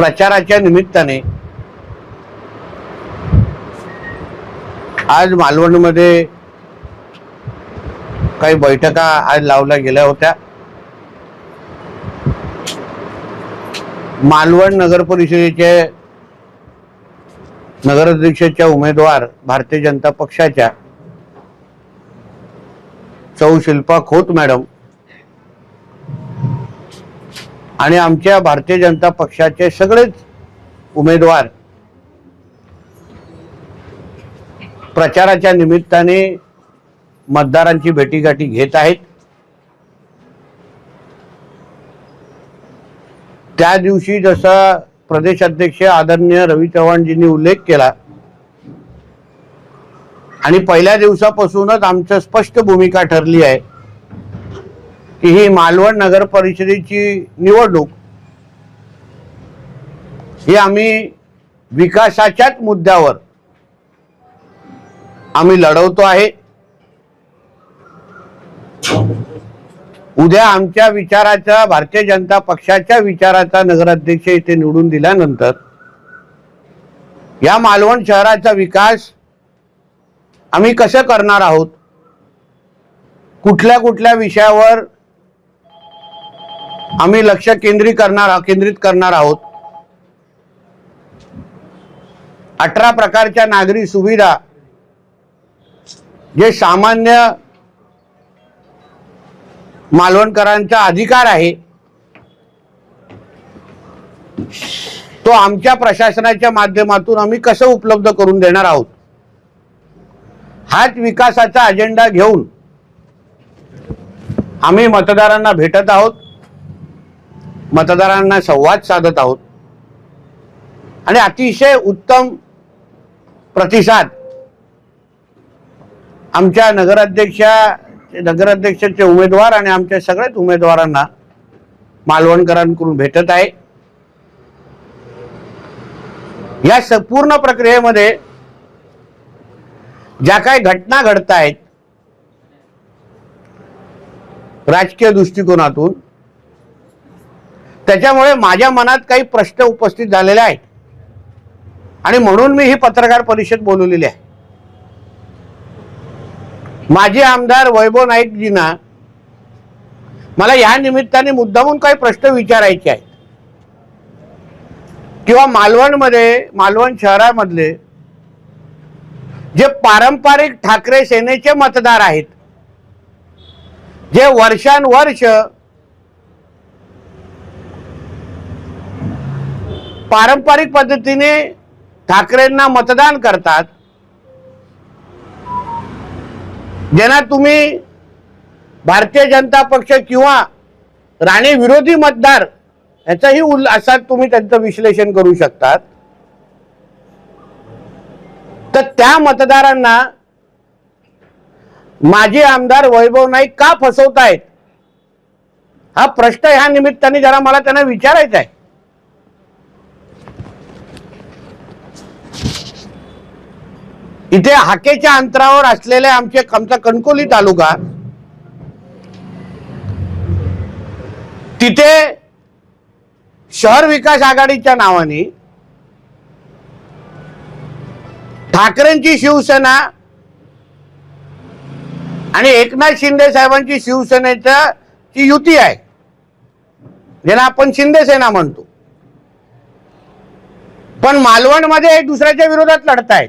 प्रचाराच्या निमित्ताने आज मालवणमध्ये काही बैठका आज लावल्या गेल्या होत्या. मालवण नगर परिषदेचे नगराध्यक्षाच्या उमेदवार भारतीय जनता पक्षाच्या चौ शिल्पा खोत मॅडम आणि आमच्या भारतीय जनता पक्षाचे सगळेच उमेदवार प्रचाराच्या निमित्ताने मतदारांची भेटीगाठी घेत आहेत. त्या दिवशी जसा प्रदेश अध्यक्ष आदरणीय रवी चव्हाणजींनी उल्लेख केला आणि पहिल्या दिवसापासूनच आमचं स्पष्ट भूमिका ठरली आहे. की ही मालवण नगर परिषदेची निवडणूक ही आम्ही विकासाच्याच मुद्द्यावर आम्ही लढवतो आहे. उद्या आमच्या विचाराचा भारतीय जनता पक्षाच्या विचाराचा नगराध्यक्ष इथे निवडून दिल्यानंतर या मालवण शहराचा विकास आम्ही कसं करणार आहोत? कुठल्या कुठल्या विषयावर आम्ही लक्ष केंद्रित करणार केंद्रित करणार आहोत. अठरा प्रकारच्या नागरी सुविधा जे सामान्य मालवणकरांचा अधिकार आहे तो आमच्या प्रशासनाच्या माध्यमातून आम्ही कसं उपलब्ध करून देणार आहोत? हाच विकासाचा अजेंडा घेऊन आम्ही मतदारांना भेटत आहोत. मतदारांना संवाद साधत आहोत. आणि अतिशय उत्तम प्रतिसाद आमच्या नगराध्यक्षा नगराध्यक्षाचे उमेदवार आणि आमच्या सगळ्याच उमेदवारांना मालवणकरांकडून भेटत आहे. या संपूर्ण प्रक्रियेमध्ये ज्या काही घटना घडत आहेत राजकीय दृष्टिकोनातून त्याच्यामुळे माझ्या मनात काही प्रश्न उपस्थित झालेले आहेत. आणि म्हणून मी ही पत्रकार परिषद बोलवलेली आहे. माजी आमदार वैभव नाईकजींना मला या निमित्ताने मुद्दामून काही प्रश्न विचारायचे आहेत. किंवा मालवणमध्ये मालवण शहरामधले जे पारंपरिक ठाकरे सेनेचे मतदार आहेत जे वर्षानुवर्ष पारंपरिक पद्धतीने ठाकरेंना मतदान करतात. ज्यांना तुम्ही भारतीय जनता पक्ष किंवा राणे विरोधी मतदार याचाही उल्ल असा तुम्ही त्यांचं विश्लेषण करू शकतात. तर त्या मतदारांना माजी आमदार वैभव नाईक का फसवतायत? हा प्रश्न ह्या निमित्ताने जरा मला त्यांना विचारायचा आहे. इथे हाकेच्या अंतरावर असलेले आमचे आमचा कणकोली तालुका तिथे शहर विकास आघाडीच्या नावाने ठाकरेंची शिवसेना आणि एकनाथ शिंदे साहेबांची शिवसेनेच्या ची युती आहे ज्याला आपण शिंदे सेना म्हणतो. पण मालवणमध्ये दुसऱ्याच्या विरोधात लढतायत.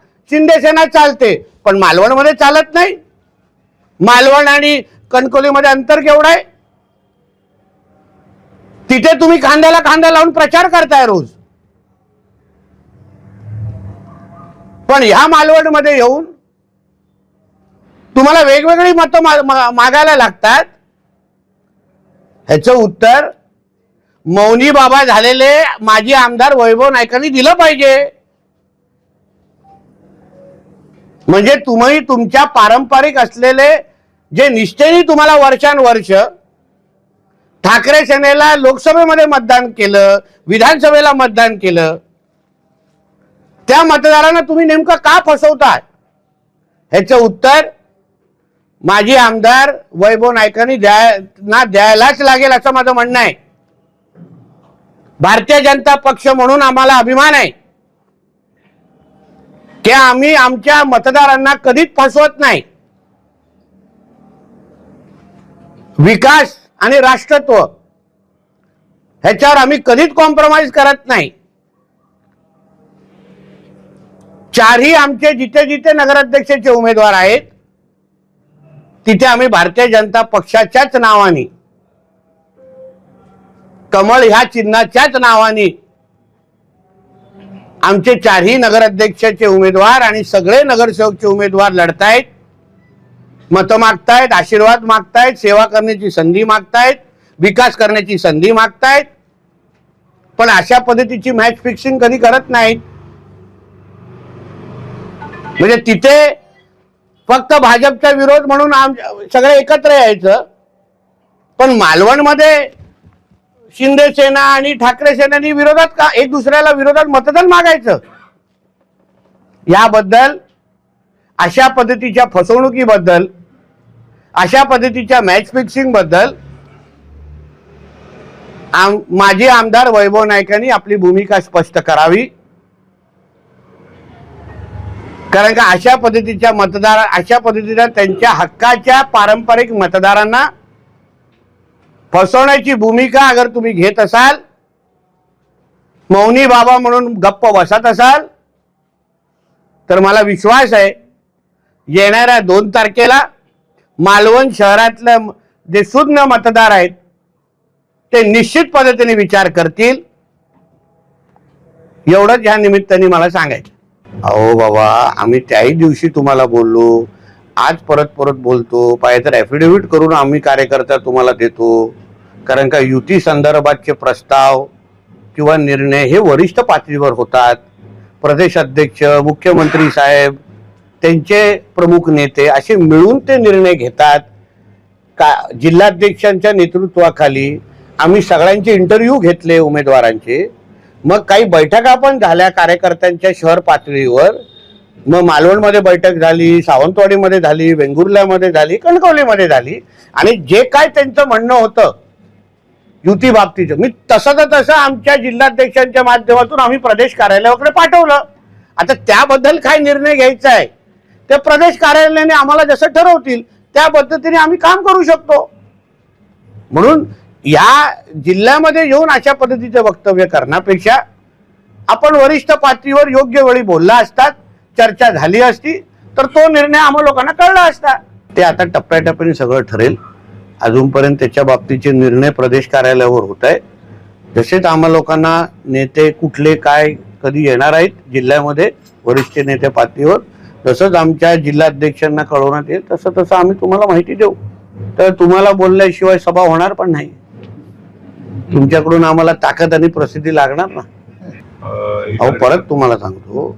शिंदे सेना चालते. पण मालवणमध्ये चालत नाही. मालवण आणि कणकोलीमध्ये अंतर केवढं आहे? तिथे तुम्ही खांद्याला खांदा लावून प्रचार करताय रोज. पण ह्या मालवणमध्ये येऊन तुम्हाला वेगवेगळी मतं मा- मा- मागायला लागतात. ह्याचं उत्तर मौनी बाबा झालेले माजी आमदार वैभव नायकांनी दिलं पाहिजे. म्हणजे तुम्ही तुमच्या पारंपरिक असलेले जे निष्ठेने तुम्हाला वर्षानुवर्ष ठाकरे सेनेला लोकसभेमध्ये मतदान केलं विधानसभेला मतदान केलं त्या मतदारांना तुम्ही नेमकं का फसवताय? ह्याचं उत्तर माजी आमदार वैभव नायकांनी द्याय ना द्यायलाच लागेल असं माझं म्हणणं आहे. भारतीय जनता पक्ष म्हणून आम्हाला अभिमान आहे. की आम्ही आमच्या मतदारांना कधीच फसवत नाही. विकास आणि राष्ट्रत्व ह्याच्यावर आम्ही कधीच कॉम्प्रोमाइज करत नाही. चारही आमचे जिथे जिथे नगराध्यक्षाचे उमेदवार आहेत तिथे आम्ही भारतीय जनता पक्षाच्याच नावाने कमळ ह्या चिन्हाच्याच नावाने आमचे चारही नगराध्यक्षाचे उमेदवार आणि सगळे नगरसेवकचे उमेदवार लढतायत मतं मागतायत आशीर्वाद मागतायत सेवा करण्याची संधी मागतायत विकास करण्याची संधी मागतायत. पण अशा पद्धतीची मॅच फिक्सिंग कधी करत नाहीत. म्हणजे तिथे फक्त भाजपचा विरोध म्हणून आम सगळे एकत्र यायचं. पण मालवणमध्ये शिंदे सेना आणि ठाकरे सेनानी विरोधात का एक दुसऱ्याला विरोधात मतदान मागायचं? याबद्दल अशा पद्धतीच्या फसवणुकीबद्दल अशा पद्धतीच्या मॅच फिक्सिंगबद्दल आम माजी आमदार वैभव नायकांनी आपली भूमिका स्पष्ट करावी. कारण का अशा पद्धतीच्या मतदार अशा पद्धतीच्या त्यांच्या हक्काच्या पारंपरिक मतदारांना फसवण्याची भूमिका अगर तुम्ही घेत असाल मौनी बाबा म्हणून गप्प बसत असाल तर मला विश्वास आहे येणाऱ्या दोन तारखेला मालवण शहरातलं जे शून्य मतदार आहेत ते निश्चित पद्धतीने विचार करतील. एवढंच ह्या निमित्ताने मला सांगायचं. अहो बाबा आम्ही त्याही दिवशी तुम्हाला बोललो. आज परत परत बोलतो पाहिजे तर ॲफिडेव्हिट करून आम्ही कार्यकर्ता तुम्हाला देतो. कारण का युती संदर्भातचे प्रस्ताव किंवा निर्णय हे वरिष्ठ पातळीवर होतात. प्रदेश अध्यक्ष मुख्यमंत्री साहेब त्यांचे प्रमुख नेते असे मिळून ते निर्णय घेतात. का जिल्हाध्यक्षांच्या नेतृत्वाखाली आम्ही सगळ्यांचे इंटरव्ह्यू घेतले उमेदवारांचे. मग काही बैठका पण झाल्या कार्यकर्त्यांच्या शहर पातळीवर. मग मालवणमध्ये बैठक झाली सावंतवाडीमध्ये झाली वेंगुर्ल्यामध्ये झाली कणकवलीमध्ये झाली. आणि जे काय त्यांचं म्हणणं होतं युती बाबतीचं मी तसं तर तसं आमच्या जिल्हाध्यक्षांच्या माध्यमातून आम्ही प्रदेश कार्यालयाकडे पाठवलं. आता त्याबद्दल काय निर्णय घ्यायचा आहे? ते प्रदेश कार्यालयाने आम्हाला जसं ठरवतील त्या पद्धतीने आम्ही काम करू शकतो. म्हणून या जिल्ह्यामध्ये येऊन अशा पद्धतीचे वक्तव्य करण्यापेक्षा आपण वरिष्ठ पातळीवर योग्य वेळी बोलला असतात. चर्चा झाली असती तर तो निर्णय आम्हा लोकांना कळला असता. ते आता टप्प्याटप्प्याने सगळं ठरेल. अजूनपर्यंत त्याच्या बाबतीचे निर्णय प्रदेश कार्यालयावर होत आहे जसेच आम्हा लोकांना नेते कुठले काय कधी येणार आहेत जिल्ह्यामध्ये वरिष्ठ नेते पातळीवर तसंच आमच्या जिल्हाध्यक्षांना कळवण्यात येईल. तसं तसं आम्ही तुम्हाला माहिती देऊ. तर तुम्हाला बोलल्याशिवाय सभा होणार पण नाही. तुमच्याकडून आम्हाला ताकद आणि प्रसिद्धी लागणार ना? अहो परत तुम्हाला सांगतो.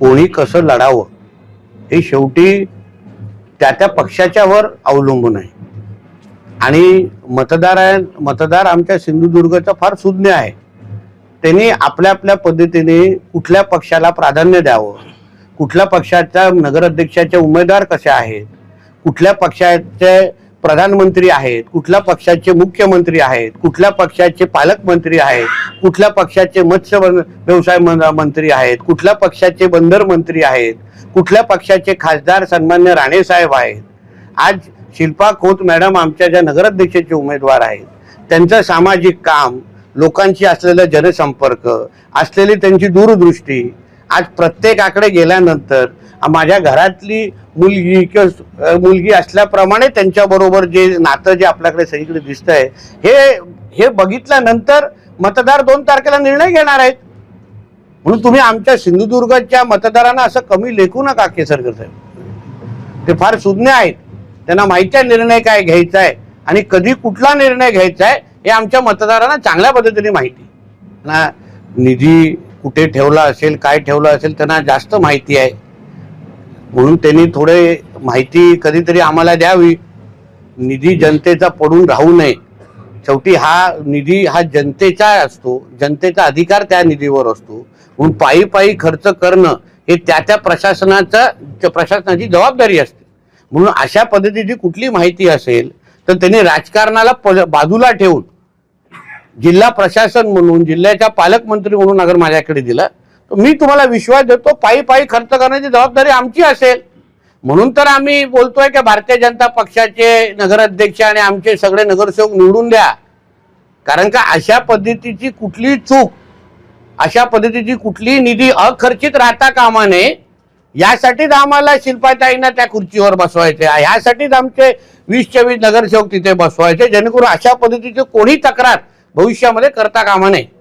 कोणी कसं लढावं हे शेवटी त्या त्या पक्षाच्या वर अवलंबून आहे. आणि मतदार मतदार आमच्या सिंधुदुर्गचा फार सुज्ञ आहे. त्यांनी आपल्या आपल्या पद्धतीने कुठल्या पक्षाला प्राधान्य द्यावं? कुठल्या पक्षाच्या नगराध्यक्षाचे उमेदवार कसे आहेत? कुठल्या पक्षाचे प्रधानमंत्री आहेत कुठल्या पक्षाचे मुख्यमंत्री आहेत कुठल्या पक्षाचे पालकमंत्री आहेत कुठल्या पक्षाचे मत्स्य व्यवसाय मंत्री आहेत कुठल्या पक्षाचे बंदर मंत्री आहेत कुठल्या पक्षाचे खासदार सन्मान्य राणे साहेब आहेत. आज शिल्पा खोत मॅडम आमच्या ज्या नगराध्यक्षाचे उमेदवार आहेत त्यांचं सामाजिक काम लोकांशी असलेला जनसंपर्क असलेली त्यांची दूरदृष्टी आज प्रत्येकाकडे गेल्यानंतर माझ्या घरातली मुलगी किंवा मुलगी असल्याप्रमाणे त्यांच्याबरोबर जे नातं जे आपल्याकडे सगळीकडे दिसत आहे हे हे बघितल्यानंतर मतदार दोन तारखेला निर्णय घेणार आहेत. म्हणून तुम्ही आमच्या सिंधुदुर्गच्या मतदारांना असं कमी लेखू नका केसरकर साहेब. ते फार सुज्ञ आहेत. त्यांना माहिती आहे निर्णय काय घ्यायचा आहे आणि कधी कुठला निर्णय घ्यायचा आहे हे आमच्या मतदारांना चांगल्या पद्धतीने माहिती. ना निधी कुठे ठेवला असेल काय ठेवला असेल त्यांना जास्त माहिती आहे. म्हणून त्यांनी थोडे माहिती कधीतरी आम्हाला द्यावी. निधी जनतेचा पडून राहू नये. शेवटी हा निधी हा जनतेचा असतो. जनतेचा अधिकार त्या निधीवर असतो. म्हणून पायी पायी खर्च करणं हे त्या त्या प्रशासनाचं त्या प्रशासनाची जबाबदारी असते. म्हणून अशा पद्धतीची कुठली माहिती असेल तर त्यांनी राजकारणाला प- बाजूला ठेवून जिल्हा प्रशासन म्हणून जिल्ह्याच्या पालकमंत्री म्हणून अगर माझ्याकडे दिलं तर मी तुम्हाला विश्वास देतो पायी पायी खर्च करण्याची जबाबदारी आमची असेल. म्हणून तर आम्ही बोलतोय की भारतीय जनता पक्षाचे नगराध्यक्ष आणि आमचे सगळे नगरसेवक निवडून द्या. कारण का अशा पद्धतीची कुठली चूक अशा पद्धतीची कुठली निधी अखर्चित राहता कामा नये. यासाठीच आम्हाला शिल्पाताईंना त्या खुर्चीवर बसवायचे ह्यासाठीच आमचे वीस चोवीस नगरसेवक तिथे बसवायचे. जेणेकरून अशा पद्धतीची कोणी तक्रार भविष्यामध्ये करता कामा नये.